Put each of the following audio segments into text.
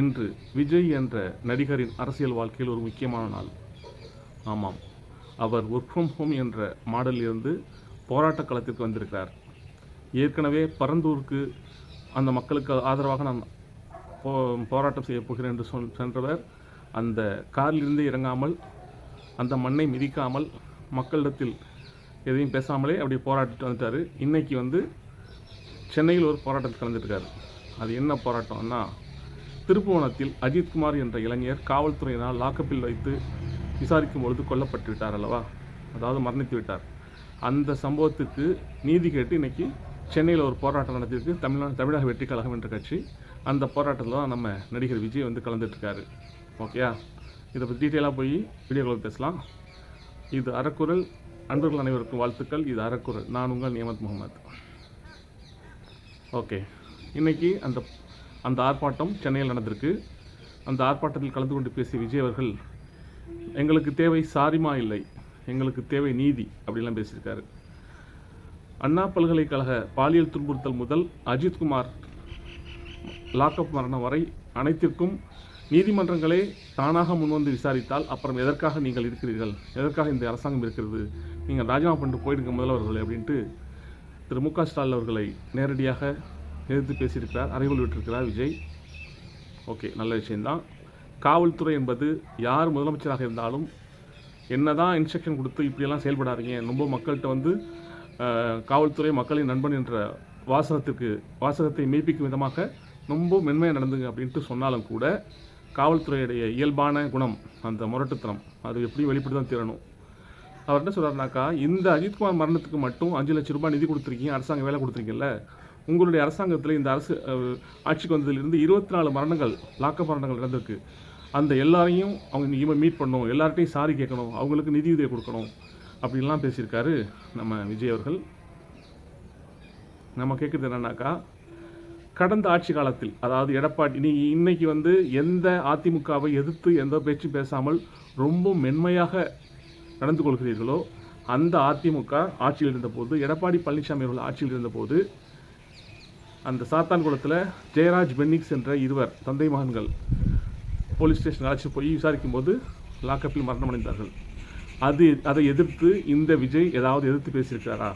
இன்று விஜய் என்ற நடிகரின் அரசியல் வாழ்க்கையில் ஒரு முக்கியமான நாள். ஆமாம் அவர் ஒர்க் ஃப்ரம் ஹோம் என்ற மாடலில் இருந்து போராட்ட களத்திற்கு வந்திருக்கிறார். ஏற்கனவே பரந்தூருக்கு அந்த மக்களுக்கு ஆதரவாக நான் போ போராட்டம் செய்ய போகிறேன் என்று சொல் சென்றவர் அந்த காரிலிருந்து இறங்காமல் அந்த மண்ணை மிதிக்காமல் மக்களிடத்தில் எதையும் பேசாமலே அப்படி போராட்டிட்டு வந்துட்டார். இன்றைக்கி வந்து சென்னையில் ஒரு போராட்டத்தில் கலந்துருக்கார். அது என்ன போராட்டம்னா திருப்புவனத்தில் அஜித்குமார் என்ற இளைஞர் காவல்துறையினால் லாக்கப்பில் வைத்து விசாரிக்கும் பொழுது கொல்லப்பட்டு விட்டார் அல்லவா? அதாவது மரணித்து விட்டார். அந்த சம்பவத்துக்கு நீதி கேட்டு இன்னைக்கு சென்னையில் ஒரு போராட்டம் நடத்தியிருக்கு. தமிழ்நாடு தமிழக வெற்றி கழகம் என்ற கட்சி. அந்த போராட்டத்தில் தான் நம்ம நடிகர் விஜய் வந்து கலந்துட்டுருக்காரு ஓகேயா? இதை பற்றி டீட்டெயிலாக போய் வீடியோக்களை பேசலாம். இது அறக்குறள். அன்பர்கள் அனைவருக்கும் வாழ்த்துக்கள். இது அறக்குறள். நான் உங்கள் நியமத் முகமது. ஓகே. இன்றைக்கி அந்த அந்த ஆர்ப்பாட்டம் சென்னையில் நடந்திருக்கு. அந்த ஆர்ப்பாட்டத்தில் கலந்து கொண்டு பேசிய விஜய் அவர்கள் எங்களுக்கு தேவை சாரிமா இல்லை எங்களுக்கு தேவை நீதி அப்படிலாம் பேசியிருக்காரு. அண்ணா பல்கலைக்கழக பாலியல் துன்புறுத்தல் முதல் அஜித்குமார் லாக்அப் மரணம் வரை அனைத்திற்கும் நீதிமன்றங்களே தானாக முன்வந்து விசாரித்தால் அப்புறம் எதற்காக நீங்கள் இருக்கிறீர்கள் எதற்காக இந்த அரசாங்கம் இருக்கிறது நீங்கள் ராஜினாமா பண்ணிட்டு போயிடுங்க முதல்வர்களே அப்படின்ட்டு திரு மு க ஸ்டாலின் அவர்களை நேரடியாக எதிர்த்து பேசியிருக்கிறார் அறைகோல் விட்டிருக்கிறார் விஜய். ஓகே நல்ல விஷயம்தான். காவல்துறை என்பது யார் முதலமைச்சராக இருந்தாலும் என்னதான் இன்ஸ்ட்ரக்ஷன் கொடுத்து இப்படியெல்லாம் செயல்படாதீங்க. ரொம்ப மக்கள்கிட்ட வந்து காவல்துறை மக்களின் நண்பன் என்ற வாசகத்திற்கு வாசகத்தை மெய்ப்பிக்கும் விதமாக ரொம்ப மென்மையாக நடந்துங்க அப்படின்ட்டு சொன்னாலும் கூட காவல்துறையுடைய இயல்பான குணம் அந்த முரட்டுத்தனம் அது எப்படியும் வெளிப்பட்டு தான் திறனும் அவர் என்ன சொல்கிறாருனாக்கா இந்த அஜித்குமார் மரணத்துக்கு மட்டும் அஞ்சு லட்சம் ரூபாய் நிதி கொடுத்துருக்கீங்க அரசாங்கம் வேலை கொடுத்துருக்கீங்கல்ல உங்களுடைய அரசாங்கத்தில் இந்த அரசு ஆட்சிக்கு வந்ததிலிருந்து இருபத்தி நாலு மரணங்கள் லாக்க மரணங்கள் நடந்திருக்கு. அந்த எல்லாரையும் அவங்க நீங்கள் மீட் பண்ணணும் எல்லார்ட்டையும் சாரி கேட்கணும் அவங்களுக்கு நிதியுதவி கொடுக்கணும் அப்படின்லாம் பேசியிருக்காரு நம்ம விஜய் அவர்கள். நம்ம கேட்குறது என்னன்னாக்கா கடந்த ஆட்சி காலத்தில் அதாவது எடப்பாடி நீ இன்னைக்கு வந்து எந்த அதிமுகவை எதிர்த்து எந்த பேச்சும் பேசாமல் ரொம்ப மென்மையாக நடந்து கொள்கிறீர்களோ அந்த அதிமுக ஆட்சியில் இருந்தபோது எடப்பாடி பழனிசாமி அவர்கள் ஆட்சியில் இருந்தபோது அந்த சாத்தான்குளத்தில் ஜெயராஜ் பென்னிக்ஸ் என்ற இருவர் தந்தை மகன்கள் போலீஸ் ஸ்டேஷன் அழைச்சி போய் விசாரிக்கும் போது லாக்கப்பில் மரணமடைந்தார்கள். அது அதை எதிர்த்து இந்த விஜய் ஏதாவது எதிர்த்து பேசியிருக்காரா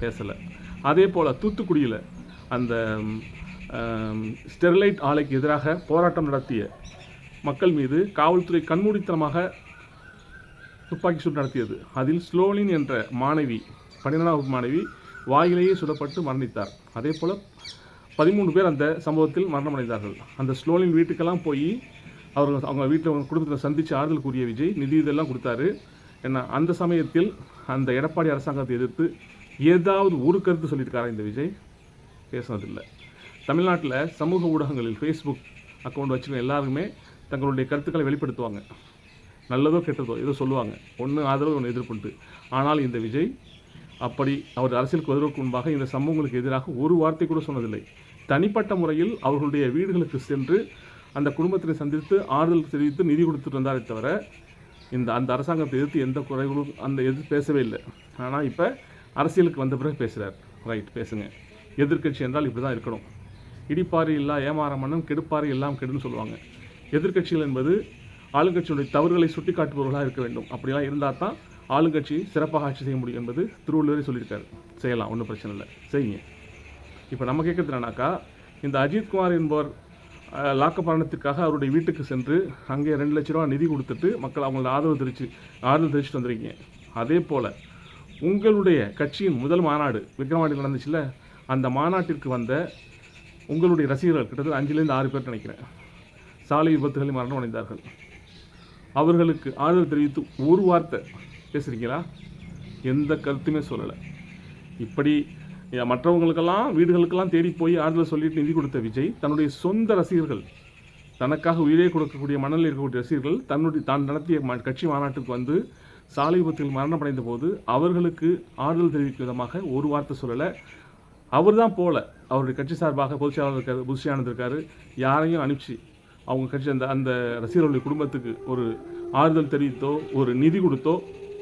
பேசலை. அதே போல் தூத்துக்குடியில் அந்த ஸ்டெர்லைட் ஆலைக்கு எதிராக போராட்டம் நடத்திய மக்கள் மீது காவல்துறை கண்மூடித்தனமாக துப்பாக்கி சூடு நடத்தியது. அதில் ஸ்லோலின் என்ற மாணவி பன்னிரெண்டாம் வகுப்பு மாணவி வாயிலேயே சுடப்பட்டு மரணித்தார். அதே போல் பதிமூணு பேர் அந்த சம்பவத்தில் மரணமடைந்தார்கள். அந்த ஸ்லோலின் வீட்டுக்கெல்லாம் போய் அவர்கள் அவங்க வீட்டில் அவங்க குடும்பத்தை சந்தித்து ஆறுதல் கூறிய விஜய் நிதி இதெல்லாம் கொடுத்தாரு. ஏன்னா அந்த சமயத்தில் அந்த எடப்பாடி அரசாங்கத்தை எதிர்த்து ஏதாவது ஒரு கருத்து சொல்லியிருக்காரா இந்த விஜய்? பேசுனதில்லை. தமிழ்நாட்டில் சமூக ஊடகங்களில் ஃபேஸ்புக் அக்கௌண்ட் வச்சுருக்க எல்லாருமே தங்களுடைய கருத்துக்களை வெளிப்படுத்துவாங்க. நல்லதோ கெட்டதோ ஏதோ சொல்லுவாங்க. ஒன்று ஆதரவு ஒன்று எதிர்ப்புண்டு ஆனால் இந்த விஜய் அப்படி அவர் அரசியலுக்கு வருவதற்கு முன்பாக இந்த சம்பவங்களுக்கு எதிராக ஒரு வார்த்தை கூட சொன்னதில்லை. தனிப்பட்ட முறையில் அவர்களுடைய வீடுகளுக்கு சென்று அந்த குடும்பத்தினை சந்தித்து ஆறுதல் தெரிவித்து நிதி கொடுத்துட்டு வந்தாரே தவிர இந்த அந்த அரசாங்கத்தை எதிர்த்து எந்த குறைகளும் அந்த எதிர்த்து பேசவே இல்லை. ஆனால் இப்போ அரசியலுக்கு வந்த பிறகு பேசுகிறார் ரைட் பேசுங்க. எதிர்க்கட்சி என்றால் இப்படி தான் இருக்கணும். இடிப்பாறு இல்லா ஏமாற மன்னன் கெடுப்பாறு எல்லாம் கெடுன்னு சொல்லுவாங்க. எதிர்க்கட்சிகள் என்பது ஆளுங்கட்சியுடைய தவறுகளை சுட்டிக்காட்டுபவர்களாக இருக்க வேண்டும். அப்படிலாம் இருந்தால் தான் ஆளுங்கட்சி சிறப்பாக ஆட்சி செய்ய முடியும் என்பது திருவள்ளுவரே சொல்லியிருக்காரு. செய்யலாம் ஒன்றும் பிரச்சனை இல்லை. செய்யுங்க. இப்போ நம்ம கேட்கறது என்னன்னாக்கா இந்த அஜித்குமார் என்பவர் லாக்கப்பாரணத்திற்காக மரணத்திற்காக அவருடைய வீட்டுக்கு சென்று அங்கே ரெண்டு லட்ச ரூபா நிதி கொடுத்துட்டு மக்கள் அவங்கள ஆதரவு தெரிவித்து ஆதரவு தெரிவிச்சுட்டு வந்திருக்கீங்க. அதே போல் உங்களுடைய கட்சியின் முதல் மாநாடு விக்ரவாண்டியில் நடந்துச்சுல்ல? அந்த மாநாட்டிற்கு வந்த உங்களுடைய ரசிகர்கள் கிட்டத்தட்ட அஞ்சுலேருந்து ஆறு பேர் நினைக்கிறேன் சாலை விபத்துகளில் மரணம் அடைந்தார்கள். அவர்களுக்கு ஆதரவு தெரிவித்து ஒரு வார்த்தை பேசுகிறீங்களா எந்த கருத்துமே சொல்லலை. இப்படி மற்றவங்களுக்கெல்லாம் வீடுகளுக்கெல்லாம் தேடி போய் ஆறுதல் சொல்லிட்டு நிதி கொடுத்த விஜய் தன்னுடைய சொந்த ரசிகர்கள் தனக்காக உயிரே கொடுக்கக்கூடிய மணலில் இருக்கக்கூடிய ரசிகர்கள் தன்னுடைய தான் நடத்திய ம- கட்சி மாநாட்டுக்கு வந்து சாலை விபத்தில் மரணமடைந்த போது அவர்களுக்கு ஆறுதல் தெரிவிக்கும் விதமாக ஒரு வார்த்தை சொல்லலை. அவர் தான் போல. அவருடைய கட்சி சார்பாக பொதுச் செயலாளர் இருக்காரு புதுசியானது இருக்காரு. யாரையும் அனுப்பிச்சு அவங்க கட்சி அந்த அந்த ரசிகர்களுடைய குடும்பத்துக்கு ஒரு ஆறுதல் தெரிவித்தோ ஒரு நிதி கொடுத்தோ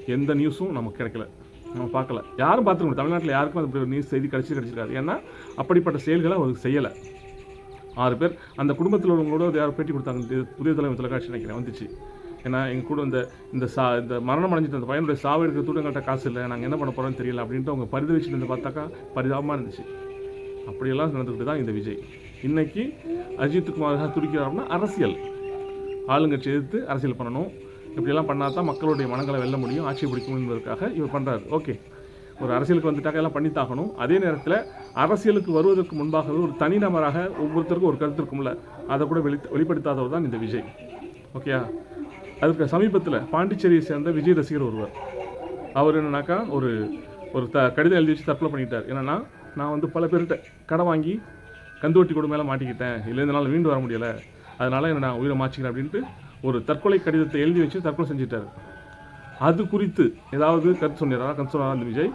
எந்த நியூஸும் நமக்கு கிடைக்கல. நம்ம பார்க்கல. யாரும் பார்த்துருக்கோம் தமிழ்நாட்டில் யாருக்கும் அந்த நியூஸ் செய்தி கிடைச்சி கிடச்சிருக்காரு ஏன்னா அப்படிப்பட்ட செயல்களை அவர் செய்யலை. ஆறு பேர் அந்த குடும்பத்தில் உள்ளவங்களோட யாரும் பேட்டி கொடுத்தாங்க. புதிய தலைமை தொலைக்காட்சி நினைக்கிறேன் வந்துச்சு. ஏன்னா எங்கள் கூட இந்த இந்த சா இந்த மரணம் அடைஞ்சிட்டு அந்த பையனுடைய சாவு எடுக்கிற கூட காசு இல்லை. நாங்கள் என்ன பண்ண போகிறோம்னு தெரியல அப்படின்ட்டு அவங்க பரிதவிச்சுட்டு இருந்து பார்த்தாக்கா பரிதாபமாக இருந்துச்சு. அப்படியெல்லாம் நடந்துக்கிட்டு தான் இந்த விஜய். இன்றைக்கி அஜித் குமார் துடிக்கிறாருன்னா அரசியல். ஆளுங்கட்சி எதிர்த்து அரசியல் பண்ணணும். இப்படியெல்லாம் பண்ணால் தான் மக்களுடைய மனங்களை வெல்ல முடியும் ஆட்சி பிடிக்கும் என்பதற்காக இவர் பண்ணுறாரு ஓகே. ஒரு அரசியலுக்கு வந்துட்டாக்க எல்லாம் பண்ணித்தாகணும். அதே நேரத்தில் அரசியலுக்கு வருவதற்கு முன்பாகவே ஒரு தனிநபராக ஒவ்வொருத்தருக்கும் ஒரு கருத்து இருக்கும்ல அதை கூட வெளி வெளிப்படுத்தாதவர் தான் இந்த விஜய். ஓகேயா? அதுக்கு சமீபத்தில் பாண்டிச்சேரியை சேர்ந்த விஜய் ரசிகர் ஒருவர். அவர் என்னன்னாக்கா ஒரு ஒரு த கடிதம் எழுதி வச்சு தற்கொலை பண்ணிட்டார். என்னென்னா நான் வந்து பல பேர்கிட்ட கடை வாங்கி கந்துவட்டி கொடு மேலே மாட்டிக்கிட்டேன். இல்லை இந்த நாள் மீண்டு வர முடியலை. அதனால் என்ன நான் உயிரை மாச்சிக்கிறேன் அப்படின்ட்டு ஒரு தற்கொலை கடிதத்தை எழுதி வச்சு தற்கொலை செஞ்சிட்டார். அது குறித்து ஏதாவது கருத்து சொன்னாரா கருத்து சொன்னாரா அந்த விஜய்?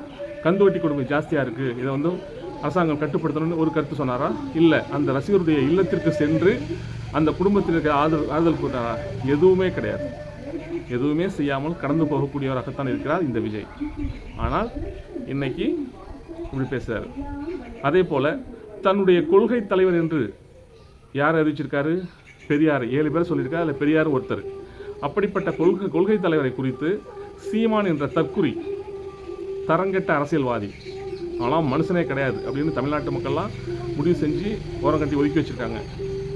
கந்துவட்டி கொடுமை ஜாஸ்தியாக இருக்குது இதை வந்து அரசாங்கம் கட்டுப்படுத்தணும்னு ஒரு கருத்து சொன்னாரா? இல்லை அந்த ரசிகருடைய இல்லத்திற்கு சென்று அந்த குடும்பத்தினருக்கு ஆதரவு ஆறுதல் கூட்டாரா எதுவுமே கிடையாது. எதுவுமே செய்யாமல் கடந்து போகக்கூடியவராகத்தான் இருக்கிறார் இந்த விஜய். ஆனால் இன்னைக்கு இப்படி பேசுகிறார் அதே போல் தன்னுடைய கொள்கை தலைவர் என்று யார் அறிவிச்சிருக்காரு? பெரியார் ஏழு பேர் சொல்லியிருக்காரு அதில் பெரியார் ஒருத்தர். அப்படிப்பட்ட கொள்கை கொள்கை தலைவரை குறித்து சீமான் என்ற தற்குறி தரங்கெட்ட அரசியல்வாதி. ஆனால் மனுஷனே கிடையாது அப்படின்னு தமிழ்நாட்டு மக்கள்லாம் முடிவு செஞ்சு ஓரம் கட்டி ஒதுக்கி வச்சுருக்காங்க.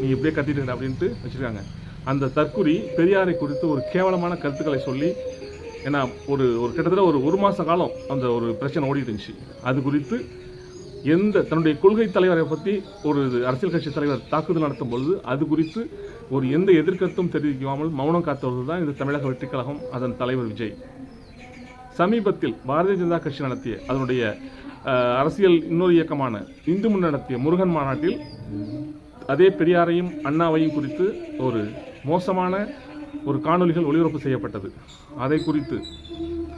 நீ இப்படியே கத்திட்டு அப்படின்ட்டு வச்சுருக்காங்க. அந்த தற்குறி பெரியாரை குறித்து ஒரு கேவலமான கருத்துக்களை சொல்லி ஏன்னா ஒரு ஒரு கிட்டத்தட்ட ஒரு ஒரு மாத காலம் அந்த ஒரு பிரச்சனை ஓடிட்டு இருந்துச்சு. அது குறித்து எந்த தன்னுடைய கொள்கை தலைவரை பற்றி ஒரு அரசியல் கட்சி தலைவர் தாக்குதல் நடத்தும் பொழுது அது குறித்து ஒரு எந்த எதிர்கருத்தும் தெரிவிக்காமல் மௌனம் காத்தவர்கள் தான் இந்த தமிழக வெற்றிக் கழகம் அதன் தலைவர் விஜய். சமீபத்தில் பாரதிய ஜனதா கட்சி நடத்திய அதனுடைய அரசியல் இன்னொரு இயக்கமான இந்து முன் நடத்திய முருகன் மாநாட்டில் அதே பெரியாரையும் அண்ணாவையும் குறித்து ஒரு மோசமான ஒரு காணொலிகள் ஒளிபரப்பு செய்யப்பட்டது. அதை குறித்து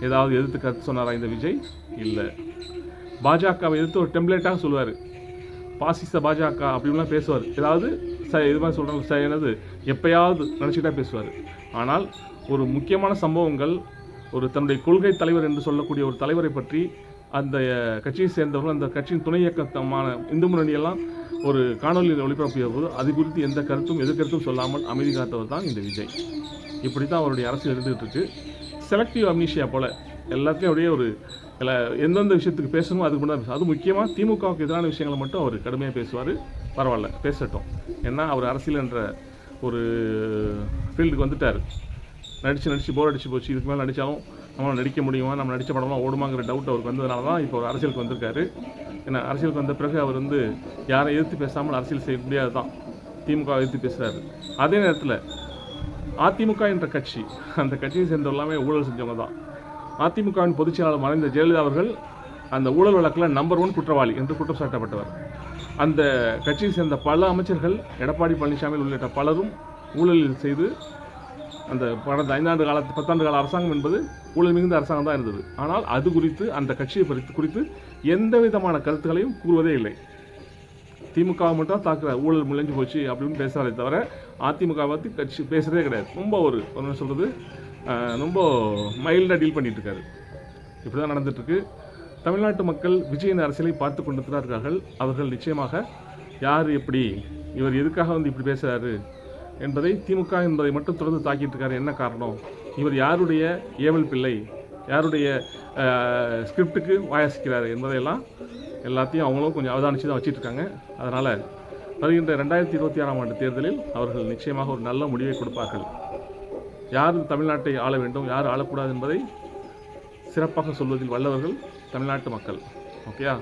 ஏதாவது எதிர்த்து கருத்து சொன்னாரா இந்த விஜய்? இல்லை. பாஜகவை எதிர்த்து ஒரு டெம்ப்ளேட்டாக சொல்லுவார். பாசிச பாஜக அப்படின்லாம் பேசுவார். ஏதாவது ச இது மாதிரி சொல்கிறாங்க ச என்னது எப்பயாவது நினச்சிட்டா பேசுவார். ஆனால் ஒரு முக்கியமான சம்பவங்கள் ஒரு தன்னுடைய கொள்கை தலைவர் என்று சொல்லக்கூடிய ஒரு தலைவரை பற்றி அந்த கட்சியை சேர்ந்தவர்கள் அந்த கட்சியின் துணை இயக்கத்தமான இந்து முன்னணியெல்லாம் ஒரு காணொலியில் ஒளிபரப்பிய போது அது குறித்து எந்த கருத்தும் எதிர்கருத்தும் சொல்லாமல் அமைதி காத்தவர் தான் இந்த விஜய். இப்படி தான் அவருடைய அரசியல் இருந்துகிட்டு இருக்கு. செலக்டிவ் அம்னீஷியா போல எல்லாத்தையும் அப்படியே ஒரு இல்லை எந்தெந்த விஷயத்துக்கு பேசணுமோ அதுக்கு மட்டும் தான் அது முக்கியமாக திமுகவுக்கு எதிரான விஷயங்களை மட்டும் அவர் கடுமையாக பேசுவார். பரவாயில்ல பேசட்டும். ஏன்னா அவர் அரசியல் என்ற ஒரு ஃபீல்டுக்கு வந்துட்டார். நடித்து நடித்து போர் அடிச்சு போச்சு. இதுக்கு மேலே நடித்தாலும் நம்மளால் நடிக்க முடியுமா? நம்ம நடித்த படம்லாம் ஓடுமாங்கிற டவுட் அவருக்கு வந்ததுனால தான் இப்போ ஒரு அரசியலுக்கு வந்திருக்காரு. ஏன்னா அரசியலுக்கு வந்த பிறகு அவர் வந்து யாரை எதிர்த்து பேசாமல் அரசியல் செய்ய முடியாது தான் திமுக எதிர்த்து பேசுகிறாரு அதே நேரத்தில் அதிமுக என்ற கட்சி அந்த கட்சியை சேர்ந்தவர் எல்லாமே ஊழல் செஞ்சவங்க தான் அதிமுகவின் பொதுச் செயலாளர் மறைந்த ஜெயலலிதா அவர்கள் அந்த ஊழல் வழக்கில் நம்பர் ஒன் குற்றவாளி என்று குற்றம் சாட்டப்பட்டவர். அந்த கட்சியை சேர்ந்த பல அமைச்சர்கள் எடப்பாடி பழனிசாமி உள்ளிட்ட பலரும் ஊழலில் செய்து அந்த கடந்த ஐந்தாண்டு கால பத்தாண்டு கால அரசாங்கம் என்பது ஊழல் மிகுந்த அரசாங்கம் தான் இருந்தது. ஆனால் அது குறித்து அந்த கட்சியை குறித்து குறித்து எந்த விதமான கருத்துக்களையும் கூறுவதே இல்லை. திமுக மட்டும் தான் தாக்குற ஊழல் முழிஞ்சு போச்சு அப்படின்னு பேசுகிறதே தவிர அதிமுக பற்றி கட்சி பேசுகிறதே கிடையாது. ரொம்ப ஒரு என்ன சொல்கிறது ரொம்ப மைல்டாக டீல் பண்ணிட்டு இருக்காரு இப்படி தான் நடந்துட்டுருக்கு. தமிழ்நாட்டு மக்கள் விஜயின் அரசியலை பார்த்து கொண்டு இருக்கிறார்கள் அவர்கள் நிச்சயமாக யார் எப்படி இவர் எதுக்காக வந்து இப்படி பேசுகிறாரு என்பதை திமுக என்பதை மட்டும் தொடர்ந்து தாக்கிட்டு இருக்காரு என்ன காரணம்? இவர் யாருடைய ஏவல் பிள்ளை யாருடைய ஸ்கிரிப்டுக்கு வாயசிக்கிறார் என்பதையெல்லாம் எல்லாத்தையும் அவங்களும் கொஞ்சம் அவதானித்து தான் வச்சிட்டு இருக்காங்க அதனால் வருகின்ற ரெண்டாயிரத்தி இருபத்தி ஆறாம் ஆண்டு தேர்தலில் அவர்கள் நிச்சயமாக ஒரு நல்ல முடிவை கொடுப்பார்கள். யார் தமிழ்நாட்டை ஆள வேண்டும் யார் ஆளக்கூடாது என்பதை சிறப்பாக சொல்வதில் வல்லவர்கள் தமிழ்நாட்டு மக்கள். ஓகேயா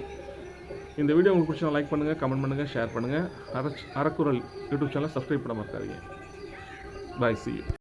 இந்த வீடியோ உங்களுக்கு பிடிச்சா லைக் பண்ணுங்கள் கமெண்ட் பண்ணுங்கள் ஷேர் பண்ணுங்கள் அரச் அறக்குறல் யூடியூப் சேனலை சப்ஸ்கிரைப் பண்ண மறக்காதீங்க. பாய் சி